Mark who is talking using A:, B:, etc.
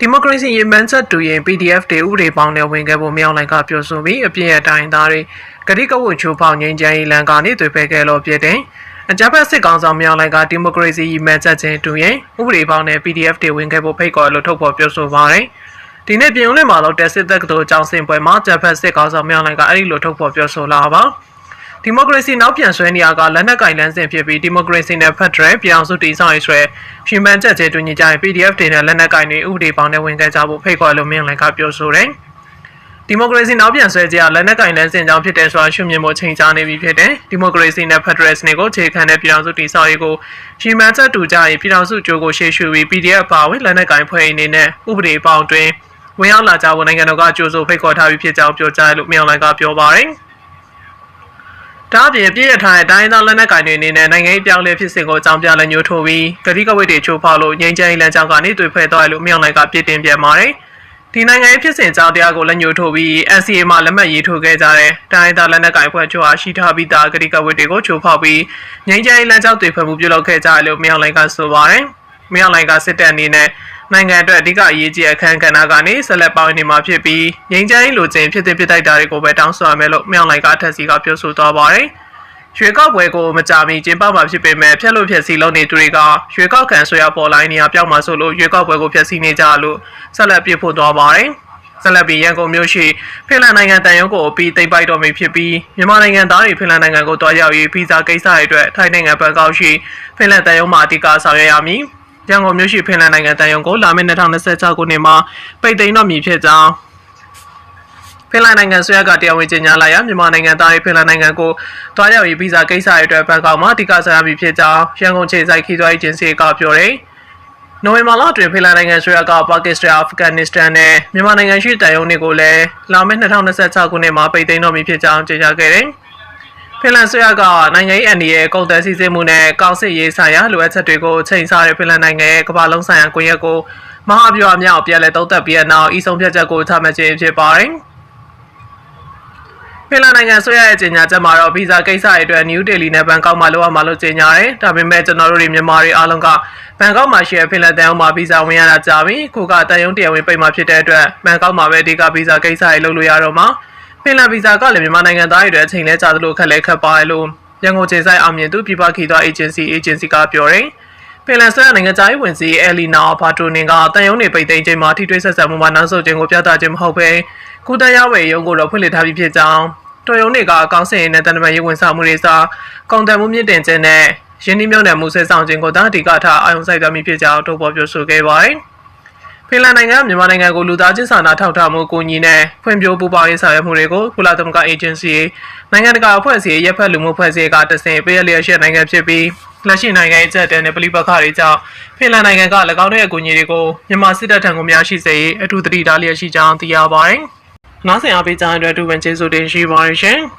A: ဒီမိုကရေစီရေမှန်းချက်တူရင် PDF တွေဥပဒေပေါင်းနဲ့ဝင်ခဲ့ဖို့မြောက်လိုက်ကပြောဆိုပြီးအပြည့်အတိုင်းသားတွေဂတိကဝတ်ချိုးဖောက်ငင်းချမ်းရီလန်ကနေတွေ့ဖက်ခဲ့လို့ဖြစ်တယ်။အကြမ်းဖက်စစ်ကောင်ဆောင်မြောက်လိုက်ကဒီမိုကရေစီရေမှန်းချက်ချင်းတူရင်ဥပဒေပေါင်းနဲ့ PDF တွေဝင်ခဲ့ဖို့ဖိတ်ခေါ်လို့ထုတ်ဖော်ပြောဆိုပါတယ်။ဒီနေ့ပြည်ုံးလင်းမှာတော့တက်စစ်တက်ကတော်အကြောင်းစင်ပွဲမှာဂျပန်စစ်ကောင်ဆောင်မြောက်လိုက်ကအဲ့ဒီလိုထုတ်ဖော်ပြောဆိုလာပါ ဒီမိုကရေစီနောက်ပြန်ဆွဲနေရကလက်နက်ကင်လန်းစဉ်ဖြစ်ပြီးဒီမိုကရေစီနဲ့ဖက်ဒရယ်ပြည်အောင်စုတည်ဆောက်ရေးဆွဲရှင်ပန်ချက်ချေတူညီကြရင် PDF တွေနဲ့လက်နက်ကင်တွေဥပဒေပေါင်းနဲ့ဝင်ခဲ့ကြဖို့ဖိတ်ခေါ်လို့မြင်လိုက်ကပြောဆိုတယ်ဒီမိုကရေစီနောက်ပြန်ဆွဲကြရလက်နက်ကင်လန်းစဉ်ကြောင့်ဖြစ်တဲ့ဆိုတာရှုမြင်မှုချိန်ချနေပြီဖြစ်တယ်ဒီမိုကရေစီနဲ့ဖက်ဒရယ်စနစ်ကိုခြေခံတဲ့ပြည်အောင်စုတည်ဆောက်ရေးကိုရှင်ပန်ချက်တူကြရင်ပြည်အောင်စုကြိုးကိုရှေ့ရှုပြီး PDF ပါဝင်လက်နက်ကင်ဖွဲ့အနေနဲ့ဥပဒေပေါင်းတွင်ဝင်ရောက်လာကြဖို့နိုင်ငံတော်ကကြိုးစိုးဖိတ်ခေါ်ထားပြီးဖြစ်ကြောင်းပြောကြားလို့မြောင်လိုက်ကပြောပါတယ်။ ဒါအပြင်ပြည်ရထားတဲ့တိုင်းသားလက်နက်ကိုင်တွေအနေနဲ့နိုင်ငံရေးပြောင်းလဲဖြစ်စဉ်ကိုအကြောင်းပြလက်ညှိုးထိုးပြီးဂတိကဝိတ်တွေချိုးဖောက်လို့ငြိမ်းချမ်းရေးလမ်းကြောင်းကနေတွေ့ဖက်သွားတယ်လို့မြောင်လိုက်ကပြစ်တင်ပြန်ပါတယ်။ဒီနိုင်ငံရေးဖြစ်စဉ်ကြောင်းတရားကိုလက်ညှိုးထိုးပြီး NCA မှာလက်မှတ်ရေးထိုးခဲ့ကြတဲ့တိုင်းသားလက်နက်ကိုင်ဖွဲ့ချုပ်အားရှိထားပြီးသားဂတိကဝိတ်တွေကိုချိုးဖောက်ပြီးငြိမ်းချမ်းရေးလမ်းကြောင်းတွေ့ဖက်မှုပြုလုပ်ခဲ့ကြတယ်လို့မြောင်လိုက်ကဆိုပါတယ်။မြောင်လိုက်ကစစ်တပ်အနေနဲ့ နိုင်ငံအတွက်အဓိကအရေးကြီးအခမ်းကဏ္ဍကနေဆက်လက်ပါဝင်နေမှာဖြစ်ပြီးငြိမ်းချမ်းရေးလိုချင်ဖြစ်တဲ့ဖြစ်တိုက်တာတွေကိုပဲတောင်းဆိုရမယ်လို့မြောင်လိုက်ကထက်စီကပြောဆိုသွားပါတယ်။ရွှေကောက်ပွဲကိုမကြမီကျင်းပမှာဖြစ်ပေမဲ့ဖျက်လို့ဖျက်ဆီးလုပ်နေသူတွေကရွှေကောက်ခံဆွေရပေါ်လိုင်းနေရာပြောက်မှာဆိုလို့ရွှေကောက်ပွဲကိုဖျက်ဆီးနေကြလို့ဆက်လက်ပြစ်ဖို့သွားပါတယ်။ဆက်လက်ပြီးရန်ကုန်မြို့ရှိဖင်လန်နိုင်ငံတန်ရုံးကိုအပြီးသိမ်းပိုက်တော်မူဖြစ်ပြီးမြန်မာနိုင်ငံသားတွေဖင်လန်နိုင်ငံကိုတွားရောက်ရေးဗီဇာကိစ္စတွေအတွက်ထိုင်းနိုင်ငံဘန်ကောက်ရှိဖင်လန်တန်ရုံးမှာအဓိကဆောင်ရွက်ရမည်။ ရန်ကုန်မြို့ရှိဖင်လန်နိုင်ငံတန်ယုံကိုလာမယ့်2026ခုနှစ်မှာပိတ်သိမ်းတော့မည်ဖြစ်ကြောင်းဖင်လန်နိုင်ငံဆွေရကတရားဝင်ကြေညာလိုက်ရမြန်မာနိုင်ငံသားတွေဖင်လန်နိုင်ငံကိုတွားရောက်ရေးဗီဇာကိစ္စတွေအတွက်ဘန်ကောက်မှာအဓိကဆောင်ရမည်ဖြစ်ကြောင်းရန်ကုန်ခြေစိုက်ခီးသွွားရေးဂျင်စီကပြောတယ်။နိုဝင်ဘာလအတွင်းဖင်လန်နိုင်ငံဆွေရကပါကစ္စတန်အာဖဂန်နစ္စတန်နဲ့မြန်မာနိုင်ငံရှိတန်ယုံတွေကိုလည်းလာမယ့်2026ခုနှစ်မှာပိတ်သိမ်းတော့မည်ဖြစ်ကြောင်းကြေညာခဲ့တယ်။ ဖင်လန်ဆွေရကနိုင်ငံရေးအန်ဒီရဲ့ကုန်သွယ်စည်းစိမ်မှုနဲ့ကောင်းစစ်ရေးဆိုင်ရာလိုအပ်ချက်တွေကိုချိန်ဆတဲ့ဖင်လန်နိုင်ငံရဲ့ကမ္ဘာလုံးဆိုင်ရာကွန်ရက်ကိုမဟာဗျူဟာမြောက်ပြန်လည်တုံ့တက်ပြီးတဲ့နောက်ဤဆုံးဖြတ်ချက်ကိုချမှတ်ခြင်းဖြစ်ပါတယ်။ဖင်လန်နိုင်ငံဆွေရရဲ့ကြေညာချက်မှာတော့ဗီဇာကိစ္စတွေအတွက်နယူးဒေလီနဲ့ဘန်ကောက်မှာလိုအပ်မှာလို့ကြေညာတယ်။ဒါပေမဲ့ကျွန်တော်တို့တွေမြန်မာတွေအားလုံးကဘန်ကောက်မှာရှိတဲ့ဖင်လန်တန်ယုံမှာဗီဇာဝင်ရတာကြာပြီ။ခုကတန်ယုံတရားဝင်ပိတ်မှာဖြစ်တဲ့အတွက်ဘန်ကောက်မှာပဲအဓိကဗီဇာကိစ္စတွေလုပ်လို့ရတော့မှာ။ ဖင်လန်ဗီဇာကလည်းမြန်မာနိုင်ငံသားတွေအတွက်အချိန်လဲကြာသလိုခက်လဲခက်ပါတယ်လို့ရန်ကုန်ခြေဆိုင်အောင်မြင်သူပြည်ပခီးသွား agency agency ကပြောတယ်။ဖင်လန်ဆက်နိုင်ငံသားရေးဝန်ကြီးအဲလီနာဘာတိုနင်ကတန်ယုံနေပိတ်သိမ်းချိန်မှာထိတွေ့ဆက်ဆံမှုမှာနောက်ဆုတ်ခြင်းကိုပြသခြင်းမဟုတ်ဘဲကုသရဝယ်ရုံကိုတော့ဖွင့်လှစ်ထားပြီးဖြစ်ကြောင်းတော်ရုံတွေကအကောင့်စင်နဲ့တန်တမာရေးဝန်ဆောင်မှုတွေစာကုန်တယ်မှုမြင့်တင်ခြင်းနဲ့ရင်းနှီးမြှုပ်နှံမှုဆွဲဆောင်ခြင်းကိုတာအဓိကထားအာရုံစိုက်သွားမိဖြစ်ကြောင်းထုတ်ဖော်ပြောဆိုခဲ့ပါတယ်။ ဖင်လန်နိုင်ငံမြန်မာနိုင်ငံကိုလူသားချင်းစာနာထောက်ထားမှုကိုညီနဲ့ဖွံ့ဖြိုးပူးပေါင်းရေးဆောင်ရွက်မှုတွေကိုကုလသမဂ္ဂအေဂျင်စီနိုင်ငံတကာအဖွဲ့အစည်းရပ်ဖက်လူမှုအဖွဲ့အစည်းကတဆင့်ပေးရလျက်ရှိနိုင်ငံဖြစ်ပြီးလက်ရှိနိုင်ငံရဲ့အကြက်တဲနဲ့ပြည်ပခါတွေကြောင့်ဖင်လန်နိုင်ငံက၎င်းရဲ့အကူအညီတွေကိုမြန်မာစစ်တပ်ထံကိုများရှိစေရေးအထူးတတိထားလျက်ရှိကြောင်းသိရပါတယ်။နောက်ဆက်အားပေးကြတဲ့အတွက်ဒူဝင်ကျေးဇူးတင်ရှိပါတယ်ရှင်။